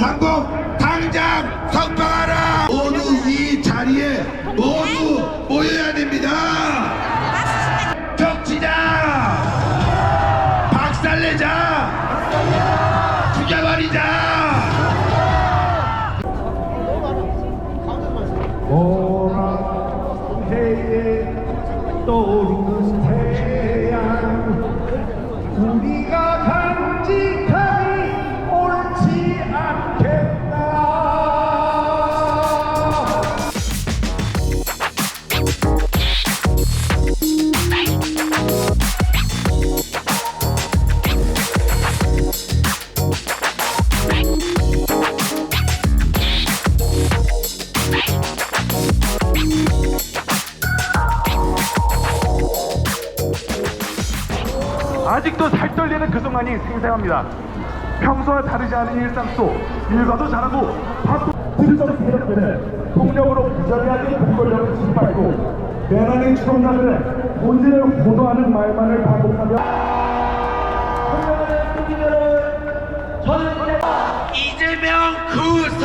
2030 당장 석방하라! 모두 이 자리에 모두 모여야 됩니다! 격치자! 박살내자! 죽여버리자! 오란 해에 떠오르는 태 아직도 살떨리는 그 순간이 생생합니다. 평소와 다르지 않은 일상 속 일과도 잘하고 밥도 들썩 세력들은 폭력으로 부정하게 공권력을 짓밟고 내란의 추동자들의 본질을 보도하는 말만을 반복하며 이재명 구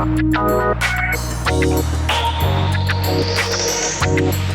Thank you.